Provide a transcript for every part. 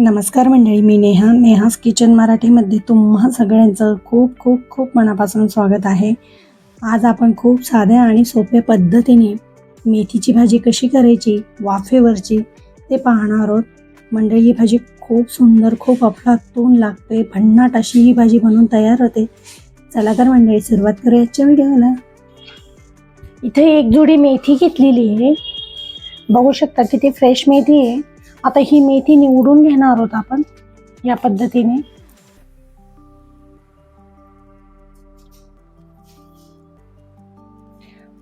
नमस्कार मंडळी मी नेहा नेहास किचन मराठीमध्ये तुम्हा सगळ्यांचं खूप खूप खूप मनापासून स्वागत आहे. आज आपण खूप साध्या आणि सोप्या पद्धतीने मेथीची भाजी कशी करायची वाफेवरची ते पाहणार आहोत. मंडळी ही भाजी खूप सुंदर खूप अफलातून लागते भन्नाट अशी ही भाजी बनवून तयार होते. चला तर मंडळी सुरुवात करूया आजच्या व्हिडिओला. इथे एक जोडी मेथी घेतलेली आहे. बघू शकता किती फ्रेश मेथी आहे. आता ही मेथी निवडून घेणार आहोत आपण या पद्धतीने.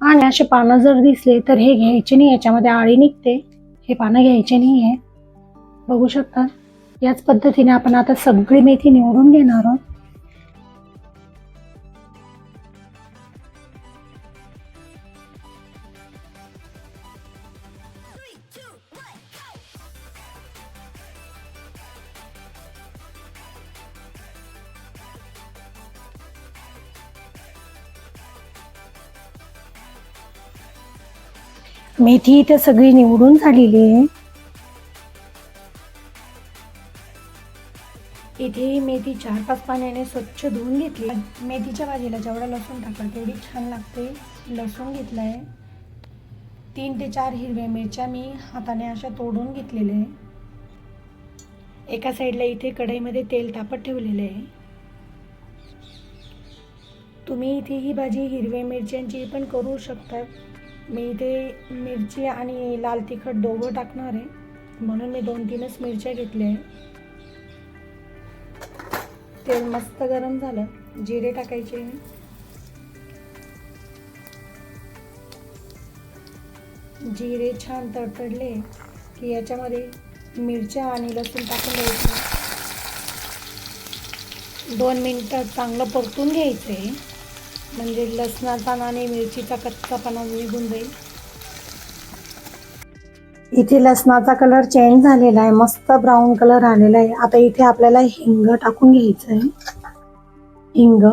आणि असे पानं जर दिसले तर हे घ्यायचे नाही याच्यामध्ये आळी निघते. हे पानं घ्यायचे नाही आहे बघू शकता. याच पद्धतीने आपण आता सगळी मेथी निवडून घेणार आहोत. मेथी इथे सगळी निवडून झालेली आहे. इथे ही मेथी चार पाच पाण्याने स्वच्छ धुवून घेतली मेथीच्या भाजीला जेवढा लसूण टाकला तेवढी छान लागते. लसूण घेतलाय. तीन ते चार हिरव्या मिरच्या मी हाताने अशा तोडून घेतलेल्या आहे. एका साईडला इथे कढईमध्ये तेल तापत ठेवलेलं आहे. तुम्ही इथे ही भाजी हिरव्या मिरच्यांची पण करू शकता. मी इथे मिरची आणि लाल तिखट दोघं टाकणार आहे. म्हणून मी दोन तीनच मिरच्या घेतल्या आहे तेल मस्त गरम झालं. जिरे टाकायचे जिरे छान तडतडले की याच्यामध्ये मिरच्या आणि लसूण टाकून द्यायचं. दोन मिनटं चांगलं परतून घ्यायचं. आहे म्हणजे लसणाचा आणि मिरचीचा कच्चापणा निघून जाईल. इथे लसणाचा कलर चेंज झालेला आहे. मस्त ब्राऊन कलर आलेला आहे. आता इथे आपल्याला हिंग टाकून घ्यायचं आहे. हिंग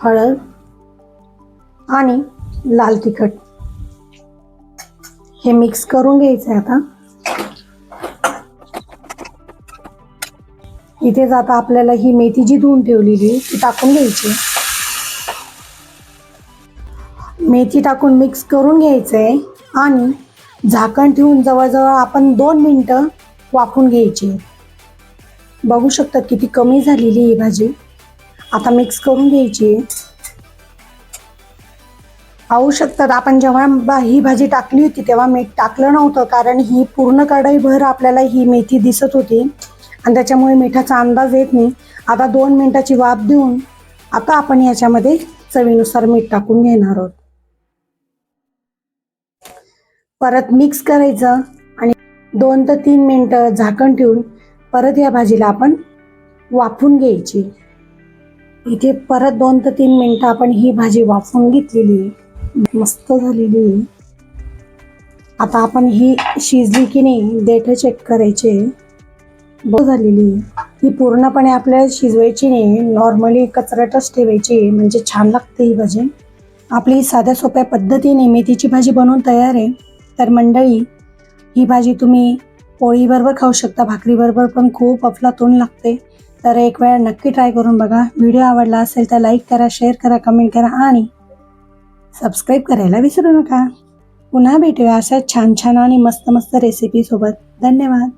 हळद आणि लाल तिखट. हे मिक्स करून घ्यायचं आहे आता. इथेच आता आपल्याला ही मेथी जी धुवून ठेवलेली आहे ती टाकून घ्यायची मेथी टाकून मिक्स करून घ्यायचं आहे आणि झाकण ठेवून जवळजवळ आपण दोन मिनटं वाफून घ्यायची. बघू शकता किती कमी झालेली ही भाजी. आता मिक्स करून घ्यायची. पाहू शकतात आपण जेव्हा ही भाजी टाकली होती तेव्हा मीठ टाकलं नव्हतं कारण ही पूर्ण कढईभर आपल्याला ही मेथी दिसत होती आणि त्याच्यामुळे मिठाचा अंदाज येत नाही. आता दोन मिनिटाची वाफ देऊन आता आपण याच्यामध्ये चवीनुसार मीठ टाकून घेणार आहोत. परत मिक्स करायचं आणि दोन ते तीन मिनटं झाकण ठेवून परत या भाजीला आपण वाफून घ्यायची. इथे परत दोन ते तीन मिनटं आपण ही भाजी वाफून घेतलेली आहे. मस्त झालेली आहे. आता आपण ही शिजली की नाही देठं चेक करायचे. ब झालेली ही पूर्णपणे आपल्याला शिजवायची नाही नॉर्मली कचरटच ठेवायची आहे म्हणजे छान लागते ही भाजी. आपली साध्या सोप्या पद्धतीने मेथीची भाजी बनवून तयार आहे. तर मंडळी ही भाजी तुम्ही पोळीबरोबर खाऊ शकता भाकरीबरोबर पण खूप अफलातून लागते. तर एक वेळा नक्की ट्राय करून बघा. व्हिडिओ आवडला असेल तर लाईक करा शेअर करा कमेंट करा आणि सबस्क्राईब करायला विसरू नका. पुन्हा भेटूया अशा छान छान आणि मस्त मस्त रेसिपीसोबत धन्यवाद.